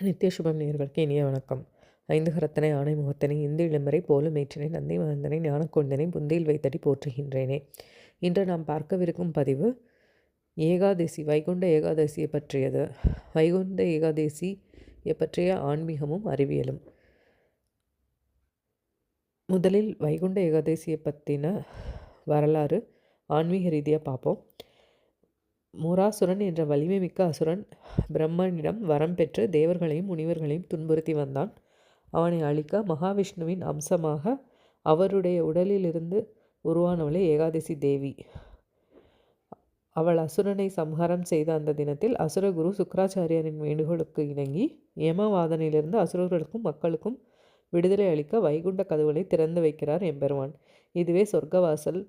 நித்யசுபம் நேர்களுக்கு இனிய வணக்கம். ஐந்து கரத்தனை ஆணை முகத்தனை இந்து இளமரை போலும் மேற்றினை நந்தி மகந்தனை ஞானக்கொண்டனை புந்தியில் வைத்தடி போற்றுகின்றேனே. இன்று நாம் பார்க்கவிருக்கும் பதிவு ஏகாதசி வைகுண்ட ஏகாதசியை பற்றியது. வைகுண்ட ஏகாதசியை பற்றிய ஆன்மீகமும் அறிவியலும். முதலில் வைகுண்ட ஏகாதசியை பற்றின வரலாறு ஆன்மீக ரீதியாக பார்ப்போம். முராசுரன் என்ற வலிமை மிக்க அசுரன் பிரம்மனிடம் வரம் பெற்று தேவர்களையும் முனிவர்களையும் துன்புறுத்தி வந்தான். அவனை அழிக்க மகாவிஷ்ணுவின் அம்சமாக அவருடைய உடலிலிருந்து உருவானவளே ஏகாதசி தேவி. அவள் அசுரனை சம்ஹாரம் செய்த அந்த தினத்தில் அசுரகுரு சுக்கராச்சாரியரின் வேண்டுகோளுக்கு இணங்கி ஏமவாதனிலிருந்து அசுரர்களுக்கும் மக்களுக்கும் விடுதலை அளிக்க வைகுண்ட கதவுகளை திறந்து வைக்கிறார் எம்பெருமான். இதுவே சொர்க்கவாசல்.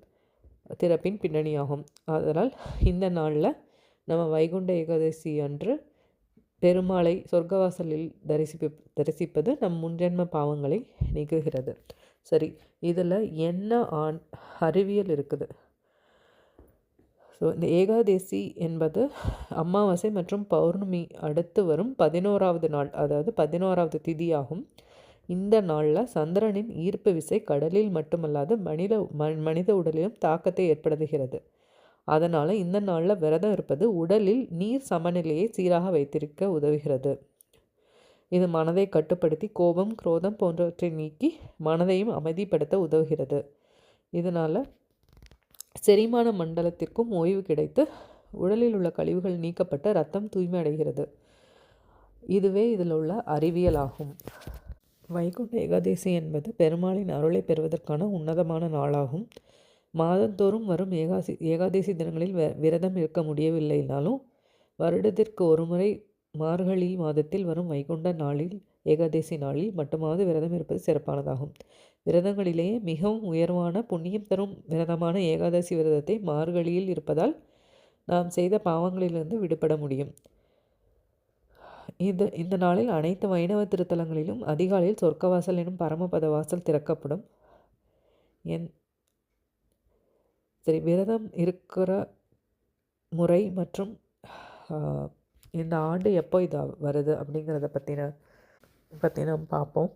திறப்பின் பின்னணியாகும். அதனால் இந்த நாளில் நம்ம வைகுண்ட ஏகாதசி அன்று பெருமாளை சொர்க்கவாசலில் தரிசிப்பு தரிசிப்பது நம் முன்ஜென்ம பாவங்களை நீக்குகிறது. சரி இதில் என்ன ஆண் அறிவியல் இருக்குது? ஸோ இந்த ஏகாதசி என்பது அமாவாசை மற்றும் பௌர்ணமி அடுத்து வரும் பதினோராவது நாள் அதாவது பதினோராவது திதியாகும். இந்த நாளில் சந்திரனின் ஈர்ப்பு விசை கடலில் மட்டுமல்லாது மனித மனித உடலிலும் தாக்கத்தை ஏற்படுத்துகிறது. அதனால் இந்த நாளில் விரதம் இருப்பது உடலில் நீர் சமநிலையை சீராக வைத்திருக்க உதவுகிறது. இது மனதை கட்டுப்படுத்தி கோபம் குரோதம் போன்றவற்றை நீக்கி மனதையும் அமைதிப்படுத்த உதவுகிறது. இதனால் செரிமான மண்டலத்திற்கும் ஓய்வு கிடைத்து உடலில் உள்ள கழிவுகள் நீக்கப்பட்டு ரத்தம் தூய்மை அடைகிறது. இதுவே இதில் உள்ள அறிவியலாகும். வைகுண்ட ஏகாதசி என்பது பெருமாளின் அருளை பெறுவதற்கான உன்னதமான நாளாகும். மாதந்தோறும் வரும் ஏகாசி ஏகாதசி தினங்களில் விரதம் இருக்க முடியவில்லைனாலும் வருடத்திற்கு ஒருமுறை மார்கழி மாதத்தில் வரும் வைகுண்ட நாளில் ஏகாதசி நாளில் மட்டுமாவது விரதம் இருப்பது சிறப்பானதாகும். விரதங்களிலேயே மிகவும் உயர்வான புண்ணியம் தரும் விரதமான ஏகாதசி விரதத்தை மார்கழியில் இருப்பதால் நாம் செய்த பாவங்களிலிருந்து விடுபட முடியும். இந்த இந்த நாளில் அனைத்து வைணவ திருத்தலங்களிலும் அதிகாலையில் சொர்க்கவாசல் எனும் பரமபத வாசல் திறக்கப்படும். என் சரி விரதம் இருக்கிற முறை மற்றும் இந்த ஆண்டு எப்போ இது வருது அப்படிங்கிறத பற்றின பற்றி நாம் பார்ப்போம்.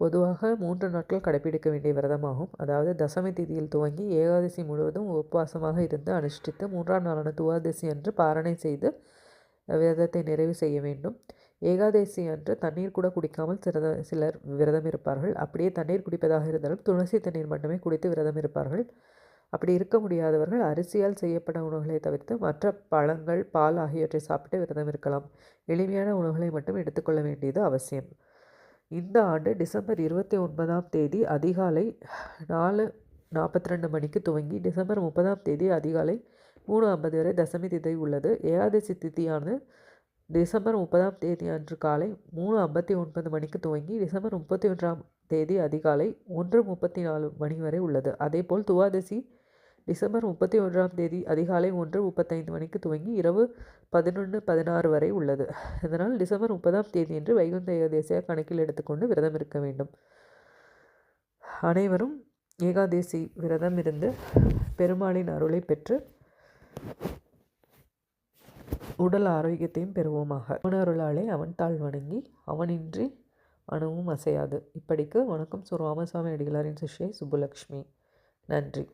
பொதுவாக மூன்று நாட்கள் கடைப்பிடிக்க வேண்டிய விரதமாகும். அதாவது தசமி திதியில் துவங்கி ஏகாதசி முழுவதும் உபவாசமாக இருந்து அனுஷ்டித்து மூன்றாம் நாளான துவாதசி அன்று பாரணை செய்து விரதத்தை நிறைவு செய்ய வேண்டும். ஏகாதசி அன்று தண்ணீர் கூட குடிக்காமல் சிறத சிலர் விரதம் இருப்பார்கள். அப்படியே தண்ணீர் குடிப்பதாக இருந்தாலும் துளசி தண்ணீர் மட்டுமே குடித்து விரதம் இருப்பார்கள். அப்படி இருக்க முடியாதவர்கள் அரிசியால் செய்யப்பட்ட உணவுகளை தவிர்த்து மற்ற பழங்கள் பால் ஆகியவற்றை சாப்பிட்டு விரதம் இருக்கலாம். எளிமையான உணவுகளை மட்டும் எடுத்துக்கொள்ள வேண்டியது அவசியம். இந்த ஆண்டு டிசம்பர் இருபத்தி ஒன்பதாம் தேதி அதிகாலை நாலு நாற்பத்தி ரெண்டு மணிக்கு துவங்கி டிசம்பர் முப்பதாம் தேதி அதிகாலை மூணு ஐம்பது வரை தசமி திதி உள்ளது. ஏகாதசி திதியானது டிசம்பர் முப்பதாம் தேதி அன்று காலை மூணு ஐம்பத்தி ஒன்பது மணிக்கு துவங்கி டிசம்பர் முப்பத்தி ஒன்றாம் தேதி அதிகாலை ஒன்று முப்பத்தி நாலு மணி வரை உள்ளது. அதேபோல் துவாதசி டிசம்பர் முப்பத்தி ஒன்றாம் தேதி அதிகாலை ஒன்று முப்பத்தைந்து மணிக்கு துவங்கி இரவு பதினொன்று பதினாறு வரை உள்ளது. இதனால் டிசம்பர் முப்பதாம் தேதி என்று வைகுந்த ஏகாதேசியாக கணக்கில் எடுத்துக்கொண்டு விரதம் இருக்க வேண்டும். அனைவரும் ஏகாதசி விரதம் இருந்து பெருமாளின் அருளை பெற்று உடல் ஆரோக்கியத்தையும் பெறுவோமாக. அவனருளாலே அவன் தாழ் வணங்கி அவனின்றி அணுவும் அசையாது. இப்படிக்கு வணக்கம். சு. ராமசாமி அடிகளாரின் சிஷ்யை சுப்புலக்ஷ்மி. நன்றி.